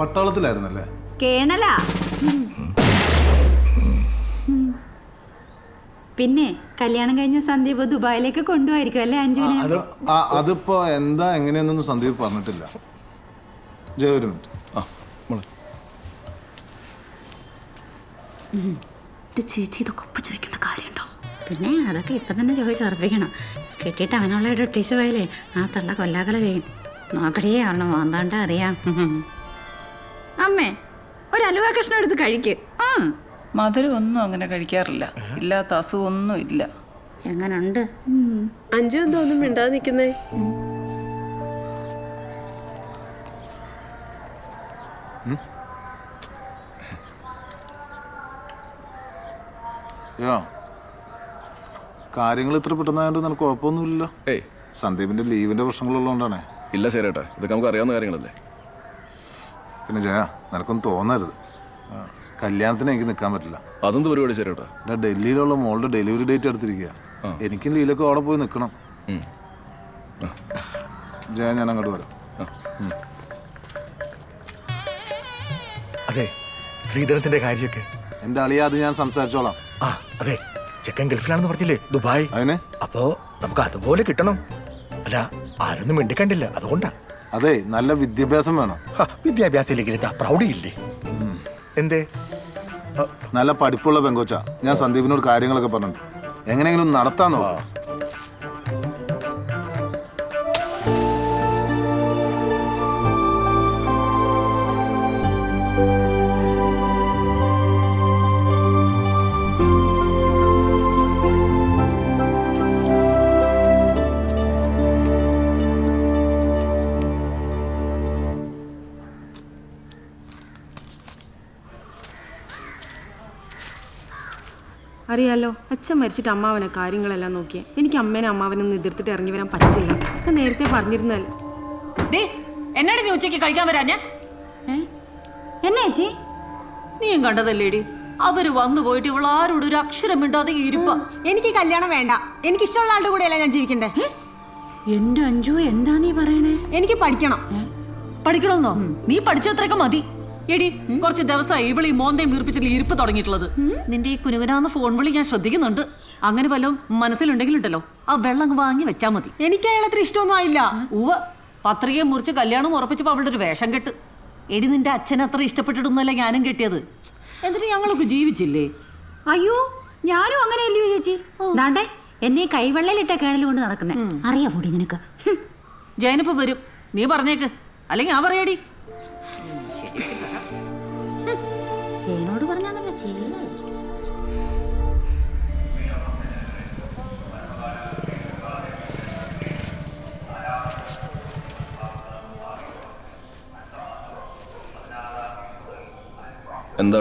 പട്ടാളത്തിലായിരുന്നല്ലേ? കേണലാ. പിന്നെ കല്യാണം കഴിഞ്ഞ സന്ദീപ് ദുബായിലേക്ക് കൊണ്ടുപോയിരിക്കും അല്ലേ അഞ്ജുവിനെ? അത് ആ അതിപ്പോ എന്താ എങ്ങനെയെന്നൊന്നും സന്ദീപ് പറഞ്ഞിട്ടില്ല. ജയ ഒരു മിനിറ്റ്. ആ മോളെ. ചേച്ചി ഇതൊക്കെ ഒപ്പ് ചോദിക്കേണ്ട കാര്യമുണ്ടോ? പിന്നെ അതൊക്കെ ഇപ്പം തന്നെ ചോദിച്ച് ഉറപ്പിക്കണം. കെട്ടിയിട്ട് അവനുള്ള ഒരു ഒട്ടീസ് പോയാലേ ആ തള്ള കൊല്ലാക്കല ചെയ്യും. നോക്കടിയേ അവളെ മോന്താണ്ട അറിയാം. അമ്മേ ഒരു അലുവ കഷ്ണം എടുത്ത് കഴിക്ക്. ഉം. മധുരം ഒന്നും അങ്ങനെ കഴിക്കാറില്ല. ഇല്ലാത്ത അസുഖമൊന്നും ഇല്ല. എങ്ങനുണ്ട്? അഞ്ചു എന്തോ ഒന്നും മിണ്ടാതെ നിൽക്കുന്നേ. യോ കാര്യങ്ങൾ ഇത്ര പെട്ടെന്നായതുകൊണ്ട് നിനക്ക് കുഴപ്പമൊന്നുമില്ലല്ലോ. ഏയ്. സന്ദീപിന്റെ ലീവിന്റെ പ്രശ്നങ്ങളുള്ളതുകൊണ്ടാണ് ഇല്ല ശരിയേട്ടാ. ഇതൊക്കെ നമുക്ക് അറിയാവുന്ന കാര്യങ്ങളല്ലേ? പിന്നെ ജയ നിനക്കൊന്നും തോന്നരുത്. കല്യാണത്തിന് എനിക്ക് നിൽക്കാൻ പറ്റില്ല. അതെന്ത് പരിപാടി ചേട്ടാ എന്റെ ഡൽഹിയിലുള്ള മോളുടെ ഡെലിവറി ഡേറ്റ് എടുത്തിരിക്കുക എനിക്കും ലീലൊക്കെ അവിടെ പോയി നിൽക്കണം. ജയ ഞാൻ അങ്ങോട്ട് വരാം അതെ ശ്രീധരത്തിന്റെ കാര്യമൊക്കെ. എന്റെ അളിയ അത് ഞാൻ സംസാരിച്ചോളാം. ആ അതെ ചെക്കൻ ഗൾഫിലാണെന്ന് പറഞ്ഞില്ലേ ദുബായ്? അതിന്? അപ്പോ നമുക്ക് അതുപോലെ കിട്ടണം. അല്ല ആരൊന്നും മിണ്ടിക്കണ്ടില്ല അതുകൊണ്ടാ. അതെ നല്ല വിദ്യാഭ്യാസം വേണം. വിദ്യാഭ്യാസം ഇല്ലെങ്കിൽ എന്താ പ്രൗഢിയില്ലേ? എന്തേ? നല്ല പഠിപ്പുള്ള പെങ്കോച്ച. ഞാൻ സന്ദീപിനോട് കാര്യങ്ങളൊക്കെ പറഞ്ഞിട്ടുണ്ട്. എങ്ങനെയെങ്കിലും നടത്താൻ നോക്കാം. അറിയാലോ അച്ഛൻ മരിച്ചിട്ട് അമ്മാവനെ കാര്യങ്ങളെല്ലാം നോക്കിയേ എനിക്ക് അമ്മേനെ അമ്മാവനൊന്നും എതിർത്തിട്ട് ഇറങ്ങി വരാൻ പറ്റില്ല ഞാൻ നേരത്തെ പറഞ്ഞിരുന്നല്ലേ ഡേ എന്നാടി നീ ഉച്ചയ്ക്ക് കഴിക്കാൻ വരാഞ്ഞ? എന്നാ ചേച്ചി? നീയും കണ്ടതല്ലേടി അവർ വന്നു പോയിട്ട് ഇവൾ ആരോട് ഒരു അക്ഷരം മിണ്ടാതെ ഇരുപ്പ എനിക്ക് കല്യാണം വേണ്ട. എനിക്ക് ഇഷ്ടമുള്ള ആളുടെ കൂടെയല്ല ഞാൻ ജീവിക്കണ്ടേ? എന്റെ അഞ്ചു എന്താ നീ പറയണേ? എനിക്ക് പഠിക്കണം. പഠിക്കണമെന്നോ? നീ പഠിച്ചത്രയൊക്കെ മതി. എടി കുറച്ച് ദിവസമായി ഇവൾ ഈ മോന്തയും വീർപ്പിച്ചിട്ട് ഇരിപ്പ് തുടങ്ങിയിട്ടുള്ളത്. നിന്റെ ഈ കുനുകുനാന്ന് ഫോൺ വിളി ഞാൻ ശ്രദ്ധിക്കുന്നുണ്ട്. അങ്ങനെ വല്ലതും മനസ്സിലുണ്ടെങ്കിൽ ഉണ്ടല്ലോ ആ വെള്ളം അങ്ങ് വാങ്ങി വെച്ചാൽ മതി. എനിക്ക് അയാളത്ര ഇഷ്ടമൊന്നും ആയില്ല. ഉവ പത്രികയും മുറിച്ച് കല്യാണം ഉറപ്പിച്ചപ്പോൾ അവളുടെ ഒരു വേഷം കെട്ട്. എടി നിന്റെ അച്ഛൻ അത്ര ഇഷ്ടപ്പെട്ടിട്ടൊന്നുമല്ല ഞാനും കെട്ടിയത്. എന്നിട്ട് ഞങ്ങളൊക്കെ ജീവിച്ചില്ലേ? അയ്യോ ഞാനും അങ്ങനെയല്ലയോ ചേച്ചി? ദാണ്ടേ എന്നെ കൈവെള്ളയിലിട്ട കേണൽ കൊണ്ട് നടക്കുന്നേ. അറിയാ പൊടി നിനക്ക്. ജയനിപ്പോ വരും. നീ പറഞ്ഞേക്ക്. അല്ലെങ്കിൽ ആ പറയാടി. ചേനോട് എന്താണ്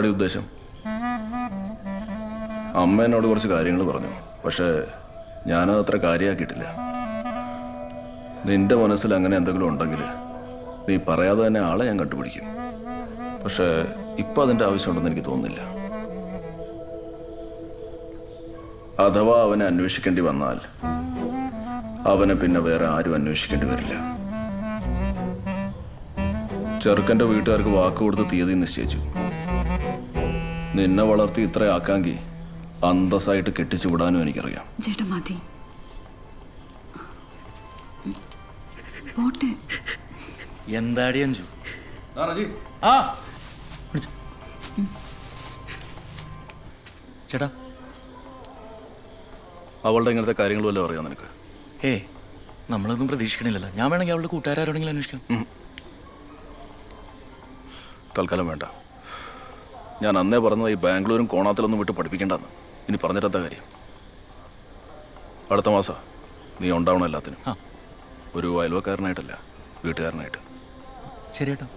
ഈ ഉദ്ദേശം? അമ്മ എന്നോട് കുറച്ച് കാര്യങ്ങൾ പറഞ്ഞു. പക്ഷേ ഞാനത് അത്ര കാര്യമാക്കിയിട്ടില്ല നിന്റെ മനസ്സിൽ അങ്ങനെ എന്തെങ്കിലും ഉണ്ടെങ്കിൽ നീ പറയാതെ തന്നെ ആളെ ഞാൻ കണ്ടുപിടിക്കും. പക്ഷേ ഇപ്പം അതിന്റെ ആവശ്യമുണ്ടെന്ന് എനിക്ക് തോന്നുന്നില്ല. അഥവാ അവനെ അന്വേഷിക്കേണ്ടി വന്നാൽ അവനെ പിന്നെ വേറെ ആരും അന്വേഷിക്കേണ്ടി വരില്ല. ചെറുക്കന്റെ വീട്ടുകാർക്ക് വാക്ക് കൊടുത്ത് തീയതി നിശ്ചയിച്ചു. നിന്നെ വളർത്തി ഇത്ര ആക്കാങ്കി അന്തസ്സായിട്ട് കെട്ടിച്ചു വിടാനും എനിക്കറിയാം. ചേട്ടാ മതി. പോട്ടെ. എന്താടി അഞ്ചു? ആ ചേട്ടാ അവളുടെ ഇങ്ങനത്തെ കാര്യങ്ങൾ വല്ലതും അറിയാം നിനക്ക്? ഏ നമ്മളൊന്നും പ്രതീക്ഷിക്കണില്ലല്ലോ. ഞാൻ വേണമെങ്കിൽ അവളുടെ കൂട്ടുകാരോടെങ്കിലും അന്വേഷിക്കാം. തൽക്കാലം വേണ്ട. ഞാൻ അന്നേ പറഞ്ഞത് ഈ ബാംഗ്ലൂരും കോണാത്തിലൊന്നും വിട്ട് പഠിപ്പിക്കേണ്ടെന്ന്. ഇനി പറഞ്ഞിട്ടെന്താ കാര്യം? അടുത്ത മാസം. നീ ഉണ്ടാവണം എല്ലാത്തിനും. ഒരു അയൽവക്കാരനായിട്ടല്ല വീട്ടുകാരനായിട്ട്. ശരി ചേട്ടാ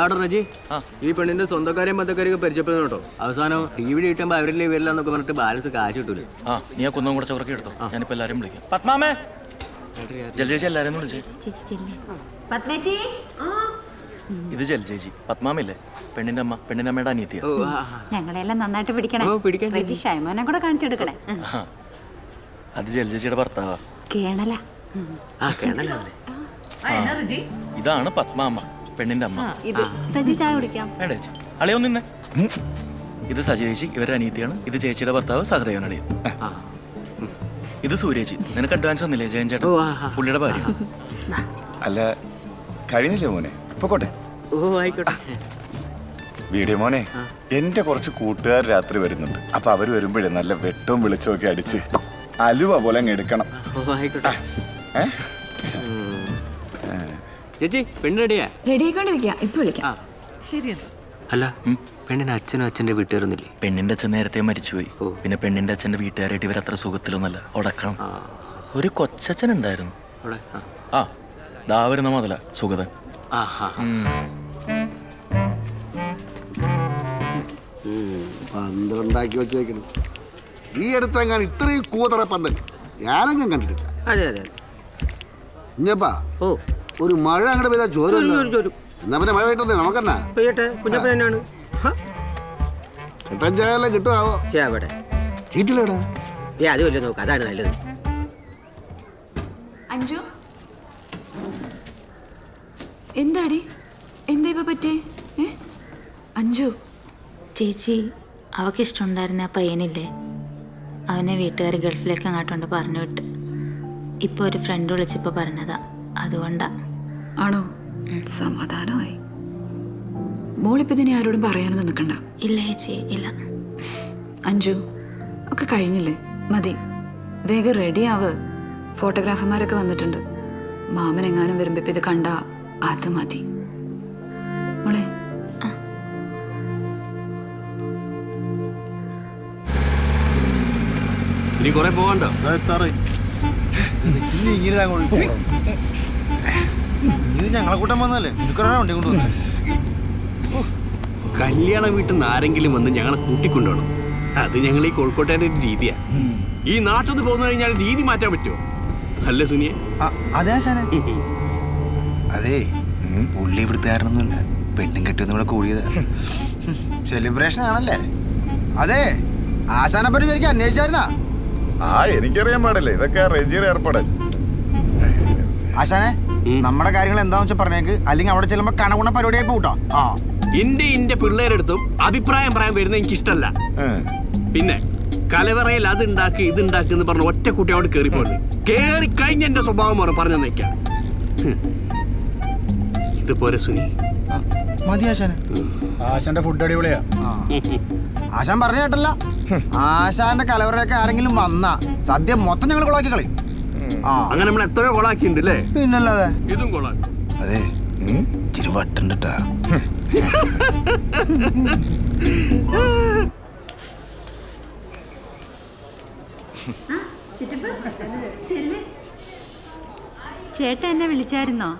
ആടോ റജി ഈ പെണ്ണിന്റെ സ്വന്തക്കാരെയും ബന്ധക്കാരെയൊക്കെ പരിചയപ്പെടുന്നു കേട്ടോ. അവസാനം ടി വി കിട്ടുമ്പോ അവരില്ലേ വരില്ല എന്നൊക്കെ പറഞ്ഞിട്ട് ബാലൻസ് കാശ് കിട്ടൂല? ആ നീ ആ കുന്നം കൂടെ ചോറൊക്കെ എടുത്തോ. ഞാനിപ്പോ എല്ലാരും വിളിക്കാം. പത്മാമേ. ജലജേജി എല്ലാരും വിളിച്ചേ. ഇത് ജലജേജി പത്മാമില്ലേ? പെണ്ണിന്റെ അമ്മ പെണ്ണിന്റെ അമ്മയുടെ അനിയത്തിയ. ഞങ്ങളെല്ലാം നന്നായിട്ട് പിടിക്കണേ. പിടിക്കാൻ ഷൈമോനെ കൂടെ കാണിച്ചെടുക്കണേ. അത് ജലജേച്ചിയുടെ ഭർത്താവാ. കേണല. ആ ഇതാണ് പത്മാമ്മ പെണ്ണിന്റെ അമ്മ. ഇത് സജി ചായ കുടിക്കാം. വേണ്ട ചേച്ചി. അളിയോ നിന്നെ ഇത് സജി ചേച്ചി ഇവരുടെ അനിയത്തിയാണ്. ഇത് ചേച്ചിയുടെ ഭർത്താവ് സഹദേവൻ അളിയൻ. ആ. ഇത് സൂര്യേച്ചി നിനക്ക് അഡ്വാൻസ് ഒന്നില്ലേ ജയൻ ചേട്ടൻ. പുള്ളിയുടെ ഭാര്യ. അല്ല കഴിഞ്ഞില്ലേ മോനെ? പൊക്കോട്ടെ. ഓ ആയിക്കോട്ടെ. വീഡിയോ മോനെ എന്റെ കുറച്ച് കൂട്ടുകാർ രാത്രി വരുന്നുണ്ട്. അപ്പൊ അവർ വരുമ്പോഴേ നല്ല വെട്ടവും വിളിച്ചും ഒക്കെ അടിച്ച് അലുവ പോലെ അങ്ങ് എടുക്കണം. ആയിക്കോട്ടെ? ചേച്ചി പെണ്ണ് റെഡിയാ? റെഡി ആയിക്കൊണ്ടിരിക്കാ ഇപ്പൊ വിളിക്കാം. ശരിയാണ് അല്ല പെണ്ണിന് അച്ഛനും അച്ഛന്റെ വീട്ടുകാരൊന്നില്ലേ പെണ്ണിന്റെ അച്ഛൻ നേരത്തെ മരിച്ചുപോയി പിന്നെ പെണ്ണിന്റെ അച്ഛന്റെ വീട്ടുകാരായിട്ട് ഇവർ അത്ര സുഖത്തിലൊന്നല്ല ഉടക്കണം ഒരു കൊച്ചച്ഛൻ ഉണ്ടായിരുന്നു ആ. ദാവരുന്ന ദാ വരുന്ന മുതല സുഗതൻ. പന്തലുണ്ടാക്കി വെച്ചേക്കണം ഈ അടുത്തെങ്ങാൻ ഇത്രയും കൂതറ പന്തൽ. ഞാനെങ്ങും കണ്ടിട്ടില്ല. അതെ അതെ കുഞ്ഞപ്പാ ഓ. ഒരു മഴ അങ്ങോട്ട് പെയ്താൽ ചോരും എന്നാ പിന്നെ മഴ പെയ്യട്ടെ നമുക്കെന്നാ? പെയ്യട്ടെ കുഞ്ഞപ്പ തന്നെയാണ് കിട്ടാൻ ചായല്ലാം കിട്ടുമാവോ ചെയ്യാവട്ടെ ചീറ്റിലേടാ ഏ അത് വലിയ നോക്ക് അതാണ് നല്ലത്. അഞ്ജു? എന്താടി? എന്താ ഇപ്പൊ പറ്റി? അഞ്ചു അഞ്ജു? ചേച്ചി അവൾക്ക് ഇഷ്ടമുണ്ടായിരുന്ന ആ പയ്യനില്ലേ? അവനെ വീട്ടുകാർ ഗൾഫിലേക്ക് അങ്ങോട്ടുണ്ട് പറഞ്ഞു വിട്ട്. ഇപ്പോൾ ഒരു ഫ്രണ്ട് വിളിച്ചപ്പോൾ പറഞ്ഞതാ. അതുകൊണ്ടാ. ആണോ? സമാധാനമായി. മോളിപ്പോ ഇതിനെ ആരോടും പറയാനൊന്നും നിൽക്കണ്ട ഇല്ല ചേച്ചി ഇല്ല. അഞ്ജു ഒക്കെ കഴിഞ്ഞില്ലേ? മതി. വേഗം റെഡി ആവ്. ഫോട്ടോഗ്രാഫർമാരൊക്കെ വന്നിട്ടുണ്ട്. മാമൻ എങ്ങാനും വരുമ്പോ ഇത് കണ്ട അത് മതി. ഇനി കുറെ പോവാണ്ടോ? ഇത് ഞങ്ങളെ കൂട്ടം വന്നല്ലേ നിനക്കൊരാ വണ്ടി കൊണ്ടുവന്നേ. കല്യാണ വീട്ടിൽ നിന്ന് ആരെങ്കിലും വന്ന് ഞങ്ങളെ കൂട്ടിക്കൊണ്ടുപോകണം. അത് ഞങ്ങൾ ഈ കോഴിക്കോട്ടേന്റെ ഒരു രീതിയാ. ഈ നാട്ടിൽ നിന്ന് പോന്നു കഴിഞ്ഞാൽ രീതി മാറ്റാൻ പറ്റുമോ? അല്ലേ സുനിയെ? അതെ അതെ പുള്ളി ഇവിടുത്തുകാരനൊന്നുമില്ല. പെണ്ണും കെട്ടിയൊന്നും ഇവിടെ കൂടിയതാ. സെലിബ്രേഷൻ ആണല്ലേ? അതെ ആശാനെ പറ്റി ശരിക്കും അന്വേഷിച്ചായിരുന്നാ? ആ എനിക്കറിയാൻ പാടില്ല. ഇതൊക്കെ റെജിയുടെ ഏർപ്പാട്. ആശാനെ നമ്മുടെ കാര്യങ്ങൾ എന്താന്ന് വെച്ചാൽ പറഞ്ഞേക്ക്. അല്ലെങ്കിൽ അവിടെ ചെല്ലുമ്പോ കണകുണ പരിപാടിയായി കൂട്ടോ ആ. എന്റെ എന്റെ പിള്ളേരെടുത്തും അഭിപ്രായം പറയാൻ വരുന്നത് എനിക്ക് ഇഷ്ടമല്ല പിന്നെ കലവറയിൽ അത് ഉണ്ടാക്കി ഇത് ഉണ്ടാക്കി എന്ന് പറഞ്ഞ ഒറ്റ കുട്ടി അവിടെ കയറി പോയത് കയറി കഴിഞ്ഞ എന്റെ സ്വഭാവം മാറും പറഞ്ഞു നിൽക്കാം ഇതുപോലെ സുനി. മതി ആശാനെ. ആശാന്റെ ഫുഡ് അടിപൊളിയാ. ആശാൻ പറഞ്ഞ കേട്ടല്ല. ആശാന്റെ കലവറയൊക്കെ ആരെങ്കിലും വന്നാ സദ്യ മൊത്തം ഞങ്ങൾ കൊളാക്കി കളി ആ. അങ്ങനെ നമ്മൾ എത്രയോ കൊളാക്കിയിട്ടുണ്ട് അല്ലേ പിന്നല്ലാതെ. ഇതും കൊളാക്കി. അതെ. ഇച്ചിരി വട്ടുണ്ടിട്ടാ ചേട്ടൻ എന്നെ വിളിച്ചായിരുന്നോ?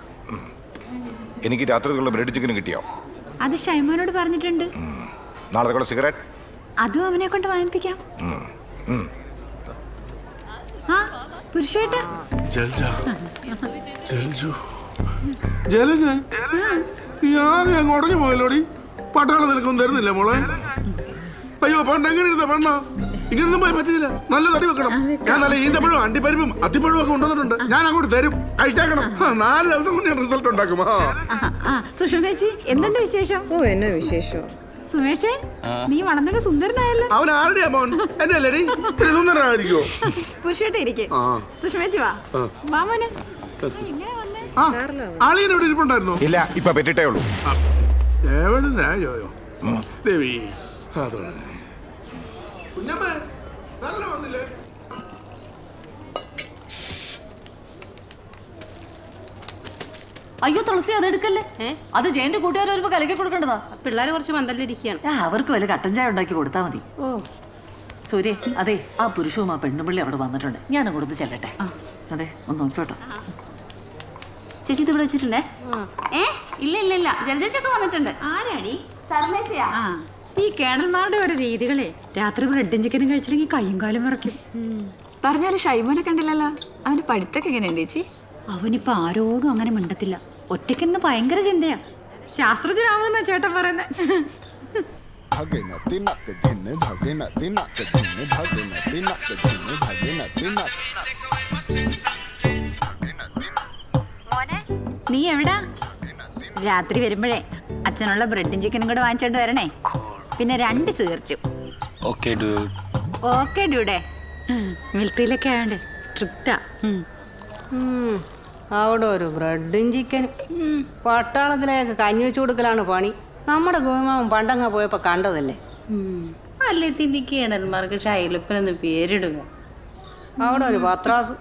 എനിക്ക് രാത്രിക്കുള്ള ബ്രെഡ് ചിക്കനും കിട്ടിയോ? അത് ഷൈമോനോട് പറഞ്ഞിട്ടുണ്ട്. നാളെ സിഗരറ്റ്. അതും അവനെ കൊണ്ട് വാങ്ങിപ്പിക്കാം. ആ പുരുഷേട്ട ഉടഞ്ഞു പോയല്ലോടി? പട്ടാളം നിനക്കൊന്നും തരുന്നില്ല മോളെ. അയ്യോ പണ്ട് എങ്ങനെ ഇരുന്ന പെണ്ണ? ഇങ്ങനൊന്നും പോയി പറ്റില്ല നല്ല തടി വെക്കണം. ഞാൻ നല്ല ഈന്തപ്പഴവും അണ്ടിപ്പരിപ്പും അത്തിപ്പഴവും ഒക്കെ കൊണ്ടുവന്നിട്ടുണ്ട്. ഞാൻ അങ്ങോട്ട് തരും. അയച്ചേക്കണം ആ, നാല് ദിവസം കൊണ്ട് ഞാൻ റിസൾട്ട് ഉണ്ടാക്കും. സുഷമേച്ചി എന്തുണ്ട് വിശേഷം? ഓ എന്നാ വിശേഷം? സുമേഷേ നീ വളർന്നൊക്കെ സുന്ദരനായല്ലോ. അവൻ ആരുടെയാ മോൻ? എന്റെ അല്ലേടി സുന്ദരനായിരിക്കോ പുരുഷേട്ട ഇരിക്കെ. ആ. സുഷമേച്ചി വാ. വാ മോനെ. ഇങ്ങനെ വന്നേ. ആ ആളിയൻ ഇവിടെ ഇരിപ്പുണ്ടായിരുന്നോ? ഇല്ല ഇപ്പൊ പറ്റിട്ടേ ഉള്ളൂ. ദേവി അതോടെ കുഞ്ഞമ്മേ നല്ല വന്നില്ലേ? അയ്യോ തുളസി അത് എടുക്കല്ലേ അത് ജയന്റെ കൂട്ടുകാർ വരുമ്പോ കലക്കി കൊടുക്കേണ്ടതാ. പിള്ളേർ കുറച്ച് മന്ദലിരിക്കുകയാണ്. അവർക്ക് വല്ല കട്ടൻ ചായ ഉണ്ടാക്കി കൊടുത്താ മതി. ഓ. സൂര്യ അതെ ആ പുരുഷവും ആ പെണ്ണുപിള്ളി അവിടെ വന്നിട്ടുണ്ട്. ഞാൻ അങ്ങോട്ട് ചെല്ലട്ടെ. അതെ ഒന്ന് നോക്കിയോട്ടോ ചേച്ചി ഇത് ഇവിടെ വെച്ചിട്ടുണ്ടേ? ഏ? ഇല്ല ഇല്ല ഇല്ല. ജലജേച്ചൊക്കെ വന്നിട്ടുണ്ട്. ആരാടി? സർമേശയാ ഈ കേണൽമാരുടെ ഓരോ രീതികളെ രാത്രി ബ്രെഡും ചിക്കനും കഴിച്ചില്ലെങ്കിൽ കയ്യും കാലും വിറയ്ക്കും. പറഞ്ഞാലും ഷൈമോനെ കണ്ടില്ലല്ലോ. അവന് പഠിത്തൊക്കെ എങ്ങനെയുണ്ട് ചേച്ചി? അവനിപ്പോ ആരോടും അങ്ങനെ മിണ്ടത്തില്ല. ഒറ്റയ്ക്കിരുന്ന് ഭയങ്കര ചിന്തയാ. ശാസ്ത്രജ്ഞനാവുന്ന ചേട്ടൻ പറയുന്നത് നീ എവിടാ? രാത്രി വരുമ്പോഴേ അച്ഛനുള്ള ബ്രെഡും ചിക്കനും കൂടെ വാങ്ങിച്ചോണ്ട് വരണേ. പിന്നെ രണ്ട് സീർച്ചും. ഓക്കെ ഡ്യൂടെ മിൽത്തിയിലൊക്കെ ആയോണ്ട് ട്രിപ്റ്റാ അവിടെ ഒരു ബ്രെഡും ചിക്കനും. പട്ടാളത്തിലേക്ക് കഞ്ഞി വെച്ചു കൊടുക്കലാണ് പണി. നമ്മുടെ ഗോമാവൻ പണ്ടങ്ങ പോയപ്പോ കണ്ടതല്ലേ? അല്ലേ കേണന്മാർക്ക് ഷൈലപ്പനെന്ന് പേരിടുക. അവിടെ ഒരു പത്രാസ്.